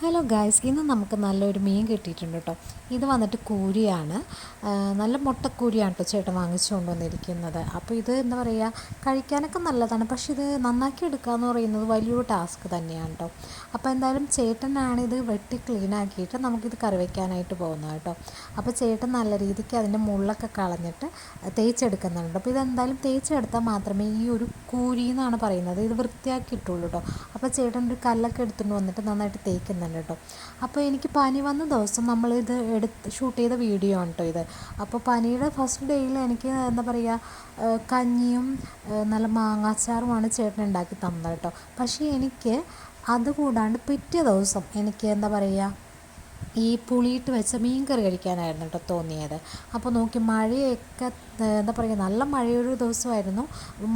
Hello guys ഇന്ന് നമുക്ക് നല്ലൊരു മീൻ കിട്ടിയിട്ടുണ്ട് കേട്ടോ ഇത് വന്നിട്ട് കൂരിയാണ്. നല്ല മുട്ടക്കൂരിയാണ് കേട്ടോ ചേട്ടൻ വാങ്ങിച്ചു കൊണ്ടുവന്നിരിക്കുന്നത് അപ്പോൾ ഇത് എന്താ പറയുക കഴിക്കാനൊക്കെ നല്ലതാണ്. പക്ഷേ ഇത് നന്നാക്കി എടുക്കുക എന്ന് പറയുന്നത് വലിയൊരു ടാസ്ക് തന്നെയാണ് കേട്ടോ അപ്പോൾ എന്തായാലും ചേട്ടനാണ് ഇത് വെട്ടി ക്ലീൻ ആക്കിയിട്ട് നമുക്കിത് കറി വയ്ക്കാനായിട്ട് പോകുന്നത് കേട്ടോ അപ്പോൾ ചേട്ടൻ നല്ല രീതിക്ക് അതിന്റെ മുള്ളൊക്കെ കളഞ്ഞിട്ട് തേച്ചെടുക്കുന്നുണ്ട് അപ്പോൾ ഇതെന്തായാലും തേച്ചെടുത്താൽ മാത്രമേ ഈ ഒരു കൂരി എന്നാണ് പറയുന്നത്. ഇത് വൃത്തിയാക്കി ഇട്ടുള്ളൂ കേട്ടോ അപ്പോൾ ചേട്ടൻ ഒരു കല്ലൊക്കെ എടുത്തുകൊണ്ട് വന്നിട്ട് നന്നായിട്ട് തേക്കുന്നുണ്ട് കേട്ടോ. അപ്പോൾ എനിക്ക് പനി വന്ന ദിവസം നമ്മളിത് എടുത്ത് ഷൂട്ട് ചെയ്ത വീഡിയോ ആണ് കേട്ടോ ഇത്. അപ്പോൾ പനിയുടെ ഫസ്റ്റ് ഡേയിൽ എനിക്ക് എന്താ പറയുക കഞ്ഞിയും നല്ല മാങ്ങാച്ചാറുമാണ് ചേട്ടൻ ഉണ്ടാക്കി തന്നത് കേട്ടോ. പക്ഷേ എനിക്ക് അതുകൂടാണ്ട് പിറ്റേ ദിവസം എനിക്ക് എന്താ പറയുക ഈ പുളിയിട്ട് വെച്ച മീൻ കറി കഴിക്കാനായിരുന്നു കേട്ടോ തോന്നിയത്. അപ്പോൾ നോക്കി മഴയൊക്കെ എന്താ പറയുക നല്ല മഴയൊരു ദിവസമായിരുന്നു.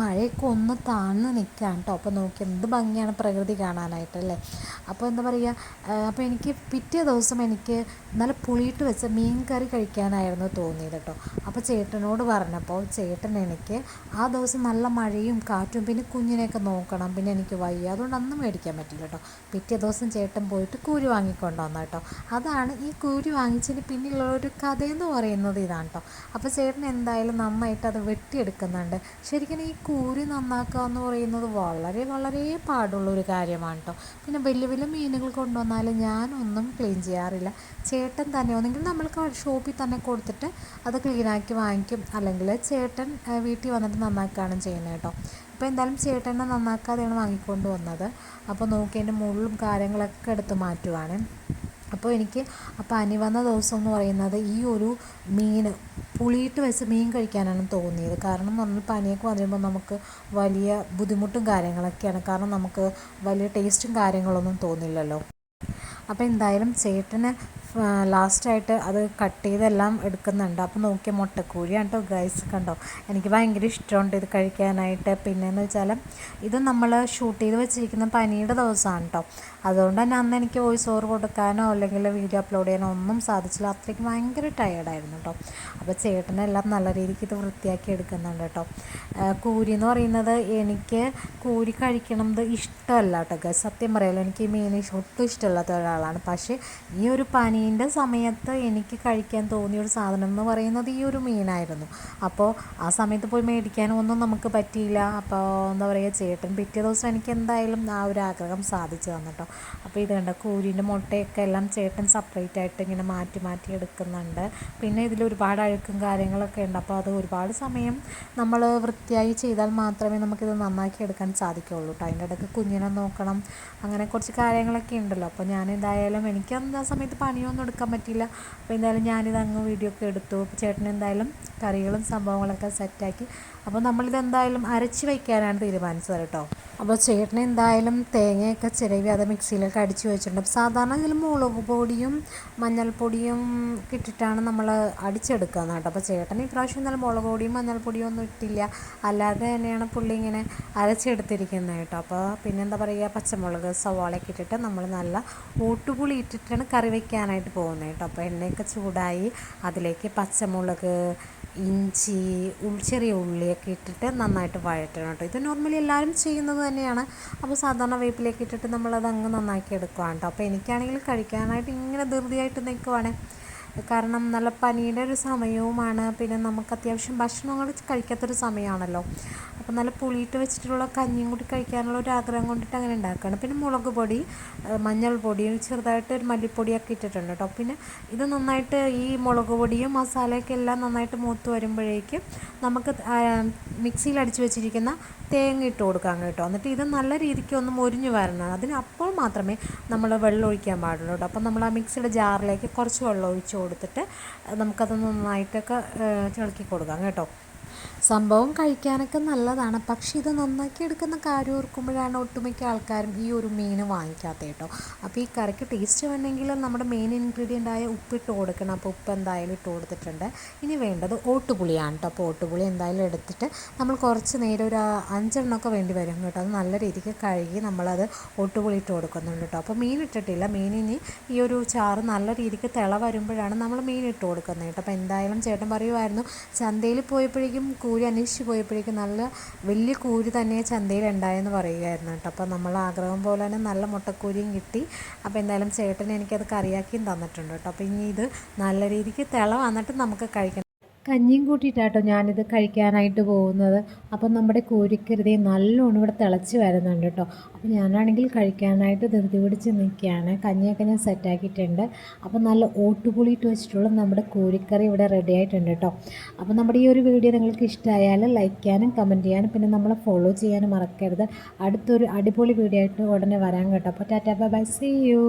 മഴയൊക്കെ ഒന്ന് താഴ്ന്ന് നിൽക്കുകയാണ് കേട്ടോ. അപ്പോൾ നോക്കി എന്ത് ഭംഗിയാണ് പ്രകൃതി കാണാനായിട്ട് അല്ലേ? അപ്പോൾ എന്താ പറയുക അപ്പോൾ എനിക്ക് പിറ്റേ ദിവസം എനിക്ക് നല്ല പുളിയിട്ട് വെച്ച മീൻ കറി കഴിക്കാനായിരുന്നു തോന്നിയത് കേട്ടോ. അപ്പോൾ ചേട്ടനോട് പറഞ്ഞപ്പോൾ ചേട്ടൻ എനിക്ക് ആ ദിവസം നല്ല മഴയും കാറ്റും പിന്നെ കുഞ്ഞിനെയൊക്കെ നോക്കണം പിന്നെ എനിക്ക് വയ്യ. അതുകൊണ്ട് അന്ന് മേടിക്കാൻ പറ്റില്ല കേട്ടോ. പിറ്റേ ദിവസം ചേട്ടൻ പോയിട്ട് കൂരി വാങ്ങിക്കൊണ്ടു വന്നു കേട്ടോ. അതാണ് ഈ കൂരി വാങ്ങിച്ചതിന് പിന്നിലുള്ള ഒരു കഥയെന്ന് പറയുന്നത് ഇതാണ് കേട്ടോ അപ്പോൾ ചേട്ടൻ എന്തായാലും നന്നായിട്ട് അത് വെട്ടിയെടുക്കുന്നുണ്ട്. ശരിക്കും ഈ കൂരി നന്നാക്കുക എന്ന് പറയുന്നത് വളരെ വളരെ പാടുള്ള ഒരു കാര്യമാണ് കേട്ടോ പിന്നെ വലിയ വലിയ മീനുകൾ കൊണ്ടുവന്നാൽ ഞാനൊന്നും ക്ലീൻ ചെയ്യാറില്ല. ചേട്ടൻ തന്നെ ഒന്നെങ്കിൽ നമ്മൾ ഷോപ്പിൽ തന്നെ കൊടുത്തിട്ട് അത് ക്ലീനാക്കി വാങ്ങിക്കും. അല്ലെങ്കിൽ ചേട്ടൻ വീട്ടിൽ വന്നിട്ട് നന്നാക്കുകയാണ് ചെയ്യുന്നത് കേട്ടോ അപ്പോൾ എന്തായാലും ചേട്ടനെ നന്നാക്കാതെയാണ് വാങ്ങിക്കൊണ്ട് വന്നത്. അപ്പോൾ നോക്കി എന്റെ മുള്ളും കാര്യങ്ങളൊക്കെ എടുത്ത് മാറ്റുവാണ്. അപ്പോൾ എനിക്ക് ആ പനി വന്ന ദിവസം എന്ന് പറയുന്നത് ഈ ഒരു മീൻ പുളിയിട്ട് വെച്ച് മീൻ കഴിക്കാനാണ് തോന്നിയത്. കാരണം എന്ന് പറഞ്ഞാൽ പനിയൊക്കെ വരുമ്പോൾ നമുക്ക് വലിയ ബുദ്ധിമുട്ടും കാര്യങ്ങളൊക്കെയാണ്. കാരണം നമുക്ക് വലിയ ടേസ്റ്റും കാര്യങ്ങളൊന്നും തോന്നില്ലല്ലോ. അപ്പോൾ എന്തായാലും ചേട്ടന് ലാസ്റ്റായിട്ട് അത് കട്ട് ചെയ്തെല്ലാം എടുക്കുന്നുണ്ട്. അപ്പോൾ നോക്കിയ മുട്ടക്കോഴിയാണ് കേട്ടോ ഗൈസ് കണ്ടോ? എനിക്ക് ഭയങ്കര ഇഷ്ടമുണ്ട് ഇത് കഴിക്കാനായിട്ട്. പിന്നെയെന്ന് വെച്ചാൽ ഇത് നമ്മൾ ഷൂട്ട് ചെയ്ത് വെച്ചിരിക്കുന്ന പനിയുടെ ദിവസമാണ് കേട്ടോ അതുകൊണ്ട് തന്നെ അന്ന് എനിക്ക് വോയിസ് ഓവർ കൊടുക്കാനോ അല്ലെങ്കിൽ വീഡിയോ അപ്ലോഡ് ചെയ്യാനോ ഒന്നും സാധിച്ചില്ല. അത്രയ്ക്ക് ഭയങ്കര ടയേർഡായിരുന്നു കേട്ടോ അപ്പോൾ ചേട്ടനെല്ലാം നല്ല രീതിക്ക് ഇത് വൃത്തിയാക്കി എടുക്കുന്നുണ്ട് കേട്ടോ കൂരി എന്ന് പറയുന്നത് എനിക്ക് കൂരി കഴിക്കണത് ഇഷ്ടമല്ല കേട്ടോ സത്യം പറയാലോ എനിക്ക് ഈ മീൻ ഒട്ടും ഇഷ്ടമില്ലാത്ത ഒരാളാണ്. പക്ഷേ ഈ ഒരു പനീന്റെ സമയത്ത് എനിക്ക് കഴിക്കാൻ തോന്നിയ ഒരു സാധനം എന്ന് പറയുന്നത് ഈ ഒരു മീനായിരുന്നു. അപ്പോൾ ആ സമയത്ത് പോയി മേടിക്കാനൊന്നും നമുക്ക് പറ്റിയില്ല. അപ്പോൾ എന്താ പറയുക ചേട്ടൻ പിറ്റേ ദിവസം എനിക്ക് എന്തായാലും ആ ഒരു ആഗ്രഹം സാധിച്ചു തന്നിട്ടോ. അപ്പോൾ ഇത് കണ്ട കൂരിന്റെ മുട്ടയൊക്കെ എല്ലാം ചേട്ടൻ സെപ്പറേറ്റ് ആയിട്ട് ഇങ്ങനെ മാറ്റി മാറ്റി എടുക്കുന്നുണ്ട്. പിന്നെ ഇതിൽ ഒരുപാട് അഴുക്കും കാര്യങ്ങളൊക്കെ ഉണ്ട്. അപ്പോൾ അത് ഒരുപാട് സമയം നമ്മൾ വൃത്തിയായി ചെയ്താൽ മാത്രമേ നമുക്കിത് നന്നാക്കി എടുക്കാൻ സാധിക്കുകയുള്ളൂ കേട്ടോ അതിന്റെ ഇടയ്ക്ക് കുഞ്ഞിനെ നോക്കണം. അങ്ങനെ കുറച്ച് കാര്യങ്ങളൊക്കെ ഉണ്ടല്ലോ. അപ്പോൾ ഞാൻ എന്തായാലും എനിക്ക് ആ സമയത്ത് പണിയൊന്നും എടുക്കാൻ പറ്റിയില്ല. അപ്പോൾ എന്തായാലും ഞാനിത് അങ്ങ് വീഡിയോ ഒക്കെ എടുത്തു. ചേട്ടൻ എന്തായാലും കറികളും സംഭവങ്ങളൊക്കെ സെറ്റാക്കി അപ്പോൾ നമ്മളിത് എന്തായാലും അരച്ച് വയ്ക്കാനാണ് തീരുമാനിച്ചത് കേട്ടോ. അപ്പോൾ ചേട്ടൻ എന്തായാലും തേങ്ങയൊക്കെ ചിരവി അത് മിക്സിയിലൊക്കെ അടിച്ച് വെച്ചിട്ടുണ്ട്. അപ്പോൾ സാധാരണ ഇതിൽ മുളക് പൊടിയും മഞ്ഞൾപ്പൊടിയും ഇട്ടിട്ടാണ് നമ്മൾ അടിച്ചെടുക്കുക കേട്ടോ. അപ്പോൾ ചേട്ടൻ ഇപ്രാവശ്യം നല്ല മുളക് പൊടിയും മഞ്ഞൾപ്പൊടിയും ഒന്നും ഇട്ടില്ല. അല്ലാതെ തന്നെയാണ് പുള്ളി ഇങ്ങനെ അരച്ചെടുത്തിരിക്കുന്നത് കേട്ടോ. അപ്പോൾ പിന്നെന്താ പറയുക പച്ചമുളക് സവാളയൊക്കെ ഇട്ടിട്ട് നമ്മൾ നല്ല ഊട്ടുപുളി ഇട്ടിട്ടാണ് കറി വയ്ക്കാനായിട്ട് പോകുന്നത് കേട്ടോ. അപ്പോൾ എണ്ണയൊക്കെ ചൂടായി അതിലേക്ക് പച്ചമുളക് ഇഞ്ചി ചെറിയ ഉള്ളിയൊക്കെ ഇട്ടിട്ട് നന്നായിട്ട് വഴറ്റണം കേട്ടോ. ഇത് നോർമലി എല്ലാവരും ചെയ്യുന്നത് തന്നെയാണ്. അപ്പോൾ സാധാരണ വേപ്പിലേക്ക് ഇട്ടിട്ട് നമ്മളത് അങ്ങ് നന്നാക്കി എടുക്കുകയാണ് കേട്ടോ. അപ്പോൾ എനിക്കാണെങ്കിൽ കഴിക്കാനായിട്ട് ഇങ്ങനെ ധൃതിയായിട്ട് നിൽക്കുവാണ്. കാരണം നല്ല പനിയുടെ ഒരു സമയവുമാണ്. പിന്നെ നമുക്ക് അത്യാവശ്യം ഭക്ഷണങ്ങൾ കഴിക്കാത്തൊരു സമയമാണല്ലോ. അപ്പോൾ നല്ല പുളിയിട്ട് വെച്ചിട്ടുള്ള കഞ്ഞിയും കൂടി കഴിക്കാനുള്ള ഒരു ആഗ്രഹം കൊണ്ടിട്ട് അങ്ങനെ ഉണ്ടാക്കുകയാണ്. പിന്നെ മുളക് പൊടി മഞ്ഞൾ പൊടിയും ചെറുതായിട്ട് ഒരു മല്ലിപ്പൊടിയൊക്കെ ഇട്ടിട്ടുണ്ട് കേട്ടോ പിന്നെ ഇത് നന്നായിട്ട് ഈ മുളക് പൊടിയും മസാലയൊക്കെ എല്ലാം നന്നായിട്ട് മൂത്ത് വരുമ്പോഴേക്കും നമുക്ക് മിക്സിയിൽ അടിച്ചു വെച്ചിരിക്കുന്ന തേങ്ങ ഇട്ട് കൊടുക്കാം കേട്ടോ എന്നിട്ട് ഇത് നല്ല രീതിക്ക് ഒന്ന് മൊരിഞ്ഞ് വരണം അതിന് അപ്പോൾ മാത്രമേ നമ്മൾ വെള്ളം ഒഴിക്കാൻ പാടുള്ളൂ കേട്ടോ അപ്പം നമ്മൾ ആ മിക്സിയുടെ ജാറിലേക്ക് കുറച്ച് വെള്ളം ഒഴിച്ച് കൊടുത്തിട്ട് നമുക്കത് നന്നായിട്ടൊക്കെ ചിളക്കി കൊടുക്കാം കേട്ടോ. സംഭവം കഴിക്കാനൊക്കെ നല്ലതാണ്. പക്ഷെ ഇത് നന്നാക്കി എടുക്കുന്ന കാര്യം ഓർക്കുമ്പോഴാണ് ഒട്ടുമിക്ക ആൾക്കാരും ഈ ഒരു മീൻ വാങ്ങിക്കാത്തത് കേട്ടോ. അപ്പോൾ ഈ കറിക്ക് ടേസ്റ്റ് വേണമെങ്കിൽ നമ്മുടെ മെയിൻ ഇൻഗ്രീഡിയന്റ് ആയ ഉപ്പിട്ട് കൊടുക്കണം. അപ്പോൾ ഉപ്പ് എന്തായാലും ഇട്ട് കൊടുത്തിട്ടുണ്ട്. ഇനി വേണ്ടത് ഓട്ടുപുളിയാണ് കേട്ടോ. അപ്പോൾ ഓട്ടുപുളി എന്തായാലും എടുത്തിട്ട് നമ്മൾ കുറച്ച് നേരം ഒരു അഞ്ചെണ്ണമൊക്കെ വേണ്ടി വരും കേട്ടോ. അത് നല്ല രീതിക്ക് കഴുകി നമ്മളത് ഓട്ടുപുളി ഇട്ട് കൊടുക്കുന്നുണ്ട് കേട്ടോ. അപ്പോൾ മീൻ ഇട്ടിട്ടില്ല. മീനിന് ഈ ഒരു ചാറ് നല്ല രീതിക്ക് തിള വരുമ്പോഴാണ് നമ്മൾ മീൻ ഇട്ട് കൊടുക്കുന്നത് കേട്ടോ. അപ്പോൾ എന്തായാലും ചേട്ടൻ പറയുമായിരുന്നു ചന്തയിൽ പോയപ്പോഴേക്കും കൂരി അന്വേഷിച്ച് പോയപ്പോഴേക്കും നല്ല വലിയ കൂരി തന്നെ ചന്തയിൽ ഉണ്ടായെന്ന് പറയുമായിരുന്നു കേട്ടോ. അപ്പോൾ നമ്മൾ ആഗ്രഹം പോലെ തന്നെ നല്ല മുട്ടക്കൂരിയും കിട്ടി. അപ്പോൾ എന്തായാലും ചേട്ടൻ എനിക്കത് കറിയാക്കിയും തന്നിട്ടുണ്ട് കേട്ടോ. അപ്പോൾ ഇനി ഇത് നല്ല രീതിക്ക് തിള വന്നിട്ട് നമുക്ക് കഴിക്കണം. കഞ്ഞിയും കൂട്ടിയിട്ടാട്ടോ ഞാനിത് കഴിക്കാനായിട്ട് പോകുന്നത്. അപ്പം നമ്മുടെ കോരിക്കരുതി നല്ലോണം ഇവിടെ തിളച്ച് വരുന്നുണ്ട് കേട്ടോ. അപ്പം ഞാനാണെങ്കിൽ കഴിക്കാനായിട്ട് ധൃതി പിടിച്ച് നിൽക്കുകയാണ്. കഞ്ഞിയൊക്കെ ഞാൻ സെറ്റാക്കിയിട്ടുണ്ട് അപ്പം നല്ല ഓട്ടുപുളിയിട്ട് വെച്ചിട്ടുള്ള നമ്മുടെ കോരിക്കറി ഇവിടെ റെഡി ആയിട്ടുണ്ട് കേട്ടോ. അപ്പം നമ്മുടെ ഈ ഒരു വീഡിയോ നിങ്ങൾക്ക് ഇഷ്ടമായാൽ ലൈക്ക് ചെയ്യാനും കമന്റ് ചെയ്യാനും പിന്നെ നമ്മളെ ഫോളോ ചെയ്യാനും മറക്കരുത്. അടുത്തൊരു അടിപൊളി വീഡിയോ ആയിട്ട് ഉടനെ വരാൻ കേട്ടോ. അപ്പോൾ ടാറ്റാ ബൈ സീ യു